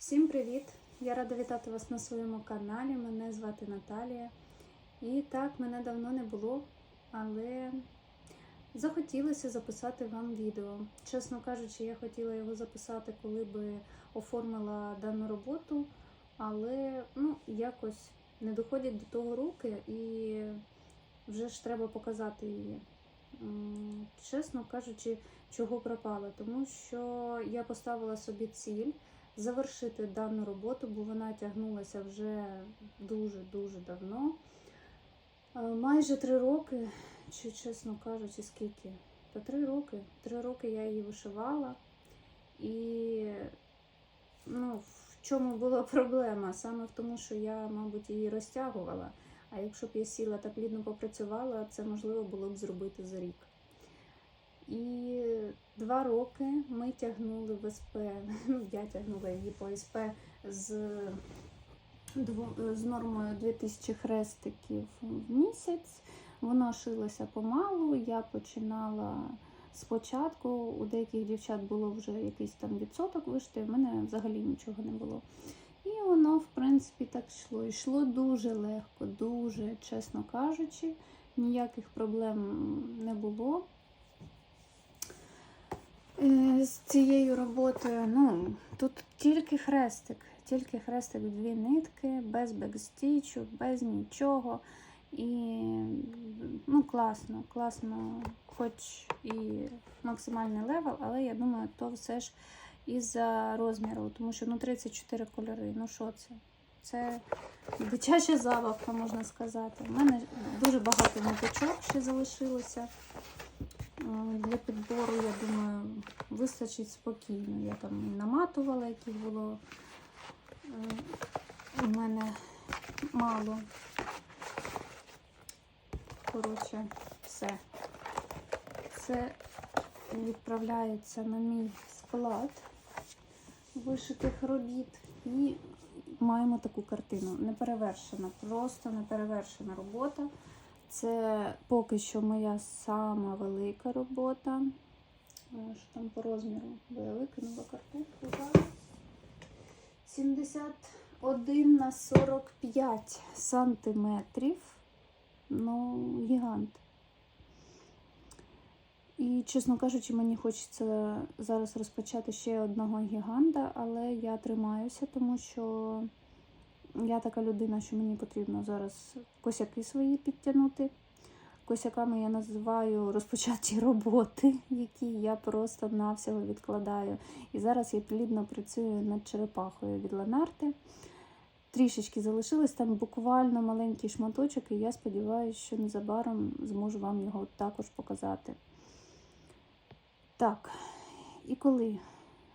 Всім привіт! Я рада вітати вас на своєму каналі. Мене звати Наталія. І так, мене давно не було, але захотілося записати вам відео. Чесно кажучи, я хотіла його записати, коли би оформила дану роботу, але ну, якось не доходять до того руки і вже ж треба показати її. Чесно кажучи, чого пропало, тому що я поставила собі ціль завершити дану роботу, бо вона тягнулася вже дуже-дуже давно. Е, Майже три роки, чи чесно кажучи, скільки? Та три роки. Три роки я її вишивала. І ну, в чому була проблема? Саме в тому, що я, мабуть, її розтягувала. А якщо б я сіла та плідно попрацювала, це можливо було б зробити за рік. І два роки ми тягнули в СП, ну я тягнула її по СП з, з нормою 2000 хрестиків в місяць. Воно шилося помалу. Я починала спочатку. У деяких дівчат було вже якийсь там відсоток вишити, в мене взагалі нічого не було. І воно, в принципі, так йшло. Йшло дуже легко, дуже, чесно кажучи, ніяких проблем не було. Е, З цією роботою, ну, тут тільки хрестик, тільки хрестик дві нитки, без бекстічу, без нічого. І ну, класно, класно, хоч і максимальний левел, але я думаю, то все ж із-за розміру, тому що ну, 34 кольори. Ну що це? Це дитяча забавка, можна сказати. У мене дуже багато ниточок ще залишилося. Е, Для підбору, я думаю, вистачить спокійно. Я там наматувала, яких було е, у мене мало. Коротше, все. Це відправляється на мій склад вишитих робіт. І маємо таку картину. Неперевершена, просто неперевершена робота. Це поки що моя сама велика робота. Е, Що там по розміру? Бо я викинула картинку зараз. 71 на 45 сантиметрів. Ну, гігант. І, чесно кажучи, мені хочеться зараз розпочати ще одного гіганта, але я тримаюся, тому що я така людина, що мені потрібно зараз косяки свої підтягнути. Косяками я називаю розпочаті роботи, які я просто навсього відкладаю. І зараз я плідно працюю над черепахою від Ленарти. Трішечки залишилось там буквально маленький шматочок, і я сподіваюся, що незабаром зможу вам його також показати. Так, і коли?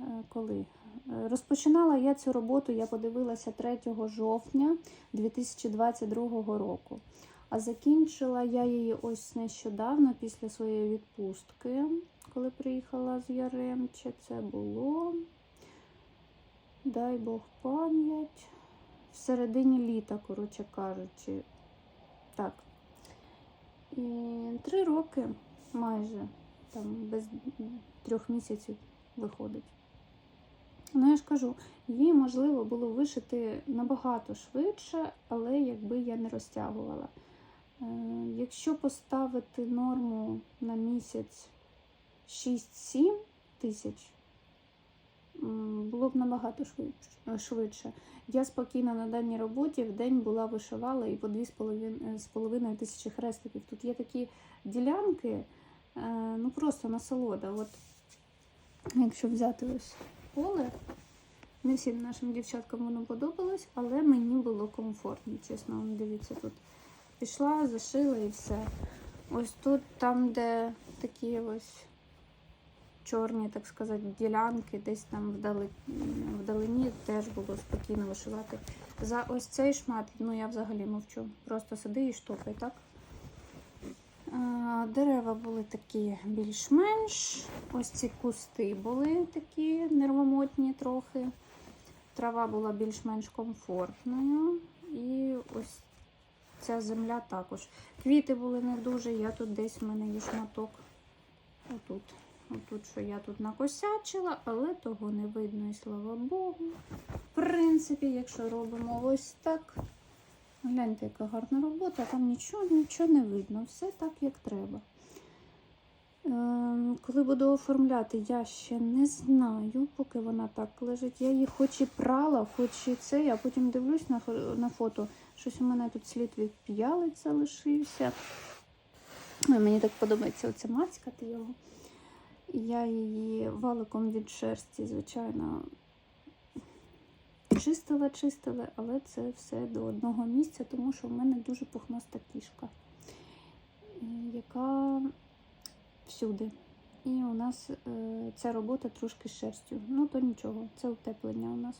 Е, коли? Е, Розпочинала я цю роботу, я подивилася 3 жовтня 2022 року. А закінчила я її ось нещодавно після своєї відпустки, коли приїхала з Яремче. Це було, дай Бог пам'ять, в середині літа, коротше кажучи. Так. І три роки майже, там без трьох місяців виходить. Ну, я ж кажу, її можливо було вишити набагато швидше, але якби я не розтягувала. Е, Якщо поставити норму на місяць 6-7 тисяч, було б набагато швидше- швидше. Я спокійно на даній роботі в день була вишивала і по 2,5 тисячі хрестиків. Тут є такі ділянки, е, ну просто насолода. От, якщо взяти ось поле, не всім нашим дівчаткам воно подобалось, але мені було комфортно, чесно. Дивіться, тут пішла, зашила і все. Ось тут, там, де такі ось чорні, так сказати, ділянки, десь там вдали, вдалині теж було спокійно вишивати. За ось цей шмат, ну я взагалі мовчу. Просто сиди і штопай, так? Дерева були такі більш-менш. Ось ці кусти були такі нервомотні трохи. Трава була більш-менш комфортною. І ось ця земля також. Квіти були не дуже. Я тут десь в мене є шматок. Отут. Отут, що я тут накосячила, але того не видно, і слава Богу. В принципі, якщо робимо ось так, гляньте, яка гарна робота, там нічого, нічого не видно. Все так, як треба. Ем, Коли буду оформляти, я ще не знаю, поки вона так лежить. Я її хоч і прала, хоч і це, а потім дивлюсь на, на фото. Щось у мене тут слід від п'ялиць залишився. Мені так подобається оце мацькати його. Я її валиком від шерсті, звичайно, чистила, чистила, але це все до одного місця, тому що в мене дуже пухнаста кішка, е, яка всюди. І у нас е, ця робота трошки з шерстю. Ну, то нічого, це утеплення у нас.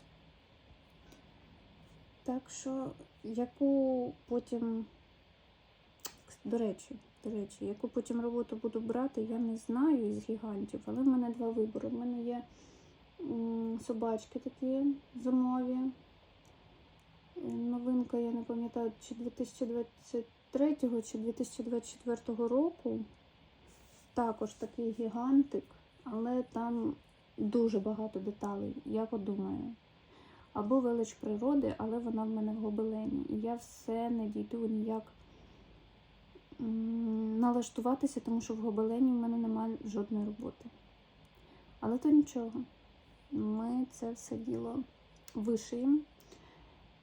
Так що, яку потім, до речі, до речі, яку потім роботу буду брати, я не знаю із гігантів, але в мене два вибори. У мене є собачки такі зимові. Новинка, я не пам'ятаю, чи 2023 чи 2024 року. Також такий гігантик, але там дуже багато деталей, я подумаю. Або велич природи, але вона в мене в гобелені. І я все не дійду ніяк налаштуватися, тому що в гобелені в мене немає жодної роботи. Але то нічого. Ми це все діло вишиємо.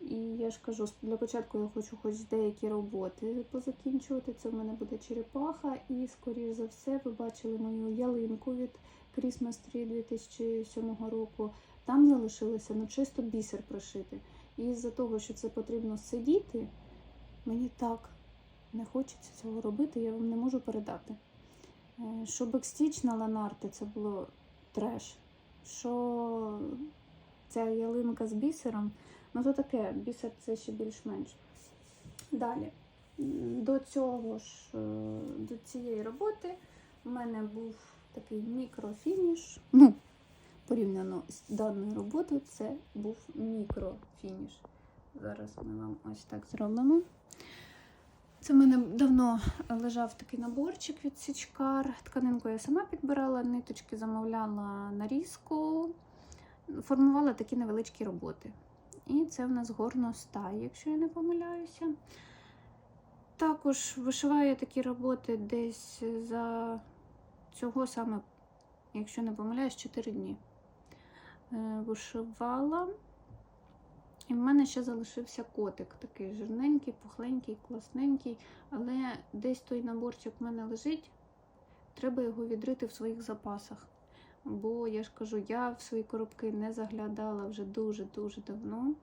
І я ж кажу, для початку я хочу хоч деякі роботи позакінчувати. Це в мене буде черепаха, і, скоріш за все, ви бачили мою ялинку від Christmas Tree 2007 року. Там залишилося ну, чисто бісер пришити. І з-за того, що це потрібно сидіти, мені так не хочеться цього робити, я вам не можу передати. Е, Що бекстіч на ланарти це було треш. Що ця ялинка з бісером, ну то таке, бісер це ще більш-менш. Далі. До цього ж, е, до цієї роботи в мене був такий мікрофініш. Ну, порівняно з даною роботою, це був мікрофініш. Зараз ми вам ось так зробимо. Це в мене давно лежав такий наборчик від Січкар. Тканинку я сама підбирала, ниточки замовляла нарізку, формувала такі невеличкі роботи. І це в нас горностай, якщо я не помиляюся. Також вишиваю такі роботи десь за цього саме, якщо не помиляюсь, 4 дні. Е, Вишивала. І в мене ще залишився котик, такий жирненький, пухленький, класненький. Але десь той наборчик в мене лежить. Треба його відрити в своїх запасах. Бо я ж кажу, я в свої коробки не заглядала вже дуже-дуже давно.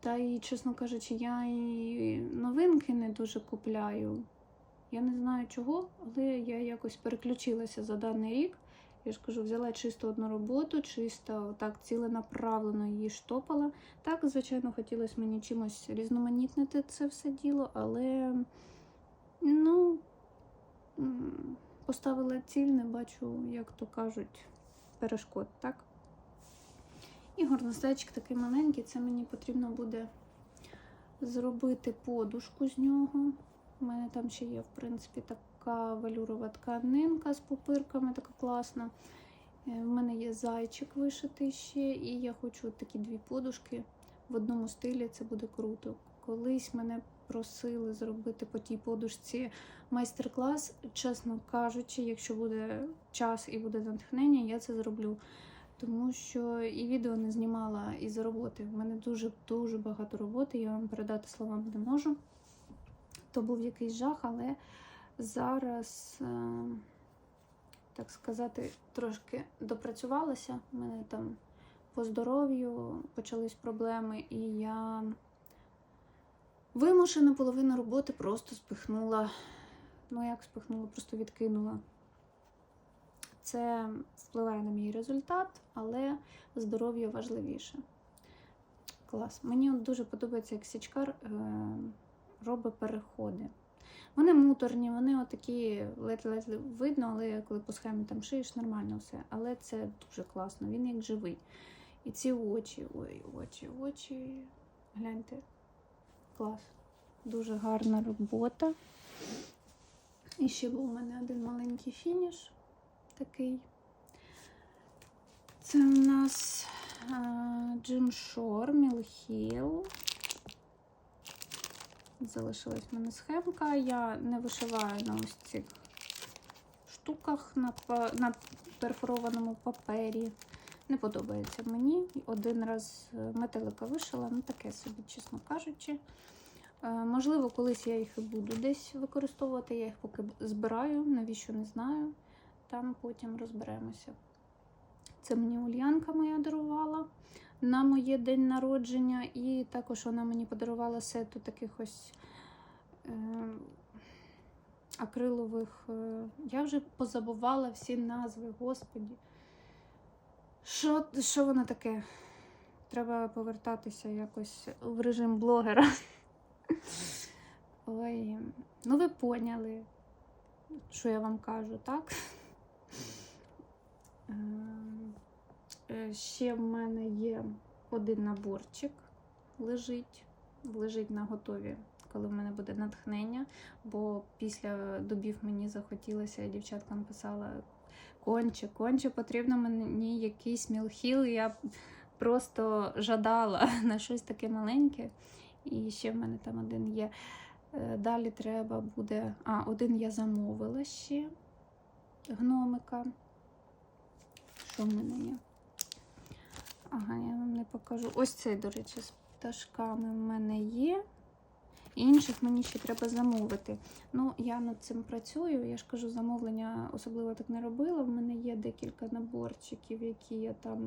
Та і, чесно кажучи, я і новинки не дуже купляю. Я не знаю чого, але я якось переключилася за даний рік. Я ж кажу, взяла чисто одну роботу, чисто так ціленаправлено її штопала. Так, звичайно, хотілося мені чимось різноманітнити це все діло, але ну, поставила ціль, не бачу, як то кажуть, перешкод, так? І горностайчик такий маленький, це мені потрібно буде зробити подушку з нього. У мене там ще є, в принципі, така валюрова тканинка з пупирками, така класна. Е, В мене є зайчик вишитий ще, і я хочу такі дві подушки в одному стилі. Це буде круто. Колись мене просили зробити по тій подушці майстер-клас. Чесно кажучи, якщо буде час і буде натхнення, я це зроблю. Тому що і відео не знімала із роботи. У мене дуже дуже багато роботи, я вам передати словами не можу. То був якийсь жах, але зараз, е, так сказати, трошки допрацювалася. У мене там по здоров'ю почались проблеми, і я вимушену половину роботи просто спихнула. Ну, як спихнула, просто відкинула. Це впливає на мій результат, але здоров'я важливіше. Клас. Мені дуже подобається, як січкар е, робить переходи. Вони муторні, вони отакі ледь-ледь видно, але коли по схемі там шиєш, нормально все. Але це дуже класно, він як живий. І ці очі, ой, очі, очі. Гляньте. Клас. Дуже гарна робота. І ще був у мене один маленький фініш. такий. Це у нас Джим Шор, Мілхіл. Залишилась в мене схемка. Я не вишиваю на ось цих штуках на, на перфорованому папері. Не подобається мені. Один раз е, метелика вишила, ну таке собі, чесно кажучи. Е, Можливо, колись я їх і буду десь використовувати. Я їх поки збираю, навіщо не знаю. Там потім розберемося. Це мені Ульянка моя дарувала на моє день народження, і також вона мені подарувала сету таких ось е, акрилових. Е, я вже позабувала всі назви, господі. Що, що воно таке? Треба повертатися якось в режим блогера. Ой, ну ви поняли, що я вам кажу, так? Ем, е, Ще в мене є один наборчик лежить, лежить на готові, коли в мене буде натхнення. Бо після добів мені захотілося, я дівчаткам писала конче, конче потрібно мені якийсь мілхіл. Я просто жадала на щось таке маленьке. І ще в мене там один є. Е, Далі треба буде. А, один я замовила ще гномика. Що в мене є? Ага, я вам не покажу. Ось цей, до речі, з пташками в мене є. Інших мені ще треба замовити. Ну, я над цим працюю. Я ж кажу, замовлення особливо так не робила. В мене є декілька наборчиків, які я там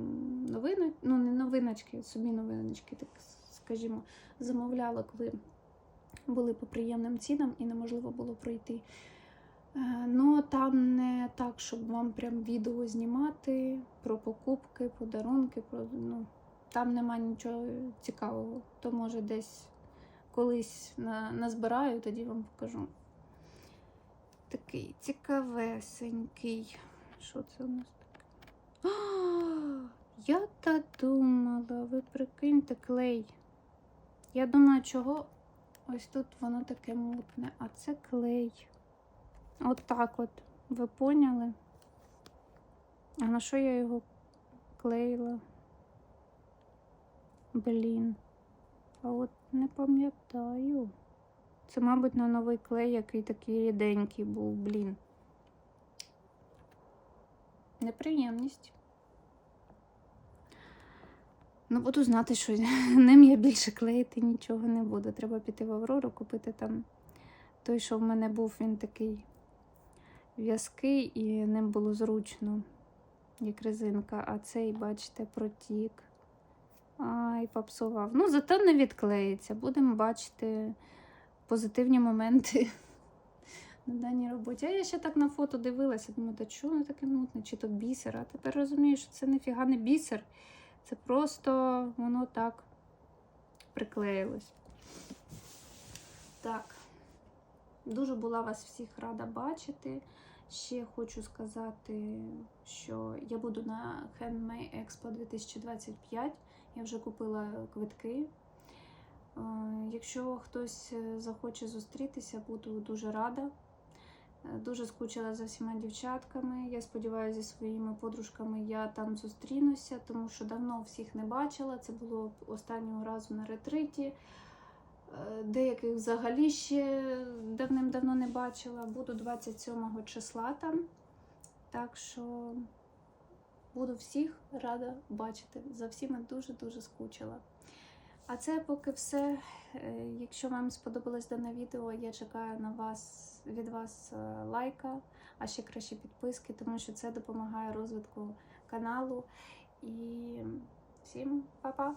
новини, ну не новиночки, собі новиночки, так скажімо, замовляла, коли були по приємним цінам і неможливо було пройти. Е, Ну, там не так, щоб вам прям відео знімати про покупки, подарунки, про, ну, там нема нічого цікавого. То може десь колись на, назбираю, тоді вам покажу. Такий цікавесенький. Що це у нас таке? А, я та думала, ви прикиньте клей. Я думаю, чого ось тут воно таке мутне, а це клей. От так от. Ви поняли? А на що я його клеїла? Блін. А от не пам'ятаю. Це, мабуть, на новий клей, який такий ріденький був, блін. Неприємність. Ну, буду знати, що ним я більше клеїти нічого не буду. Треба піти в Аврору, купити там той, що в мене був, він такий в'язкий, і ним було зручно, як резинка. А цей, бачите, протік. Ай, попсував. Ну, зато не відклеїться. Будемо бачити позитивні моменти на даній роботі. А я ще так на фото дивилася, думаю, та чого воно таке мутне, чи то бісер. А тепер розумію, що це ніфіга не бісер. Це просто воно так приклеїлось. Так, дуже була вас всіх рада бачити. Ще хочу сказати, що я буду на Handmade Expo 2025. Я вже купила квитки. Е, Якщо хтось е, захоче зустрітися, буду дуже рада. Е, Дуже скучила за всіма дівчатками. Я сподіваюся, зі своїми подружками я там зустрінуся, тому що давно всіх не бачила. Це було останнього разу на ретриті. Деяких взагалі ще давним-давно не бачила. Буду 27 числа там. Так що буду всіх рада бачити. За всіма дуже-дуже скучила. А це поки все. Е, Якщо вам сподобалось дане відео, я чекаю на вас від вас е, лайка, а ще краще підписки, тому що це допомагає розвитку каналу. І всім па-па!